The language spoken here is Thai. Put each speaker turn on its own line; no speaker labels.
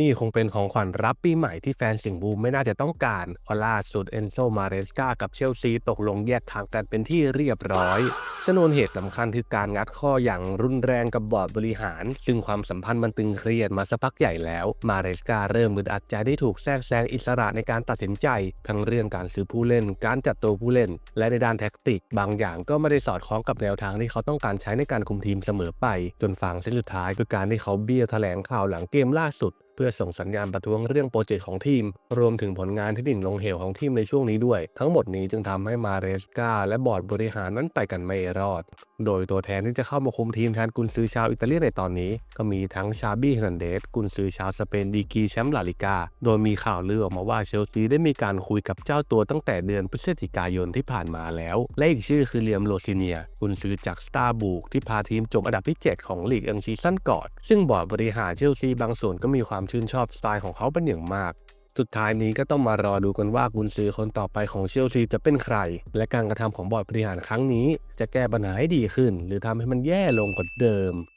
นี่คงเป็นของขวัญรับปีใหม่ที่แฟนสิงบูมไม่น่าจะต้องการเพราะล่าสุดเอนโซมาเรสกากับเชลซีตกลงแยกทางกันเป็นที่เรียบร้อยชนวนเหตุสำคัญคือการงัดข้ออย่างรุนแรงกับบอร์ดบริหาร ซึ่งความสัมพันธ์มันตึงเครียดมาสักพักใหญ่แล้ว มาเรสกาเริ่มมืดอัดใจได้ถูกแทรกแซงอิสระในการตัดสินใจ ทั้งเรื่องการซื้อผู้เล่น การจัดตัวผู้เล่น และในด้านแท็กติก บางอย่างก็ไม่ได้สอดคล้องกับแนวทางที่เขาต้องการใช้ในการคุมทีมเสมอไป จนฝังเส้นสุดท้ายคือการที่เขาเบี้ยวแถลงข่าวหลังเกมล่าสุดเพื่อส่งสัญญาณประท้วงเรื่องโปรเจกต์ของทีม รวมถึงผลงานที่ดิ่งลงเหวของทีมในช่วงนี้ด้วย ทั้งหมดนี้จึงทำให้มาเรสกาและบอร์ดบริหารนั้นไปกันไม่รอด โดยตัวแทนที่จะเข้ามาคุมทีมแทนกุนซือชาวอิตาเลียนในตอนนี้ ก็มีทั้งชาบี้เฮนันเดสกุนซือชาวสเปนดีกีแชมป์ลาลิกา โดยมีข่าวลือออกมาว่าเชลซีได้มีการคุยกับเจ้าตัวตั้งแต่เดือนพฤศจิกายนที่ผ่านมาแล้ว และอีกชื่อคือเลียมโรซิเนียกุนซือจากสตาร์บูกที่พาทีมจบอันดับที่ 7 ของลีกอังซีซั่นก่อนซึ่งบอร์ดบริหารเชลซีบางส่วนก็มีความชื่นชอบสไตล์ของเขาเป็นอย่างมาก สุดท้ายนี้ก็ต้องมารอดูกันว่ากุนซือคนต่อไปของเชลซีจะเป็นใคร และการกระทำของบอร์ดบริหารครั้งนี้ จะแก้ปัญหาให้ดีขึ้น หรือทำให้มันแย่ลงกว่าเดิม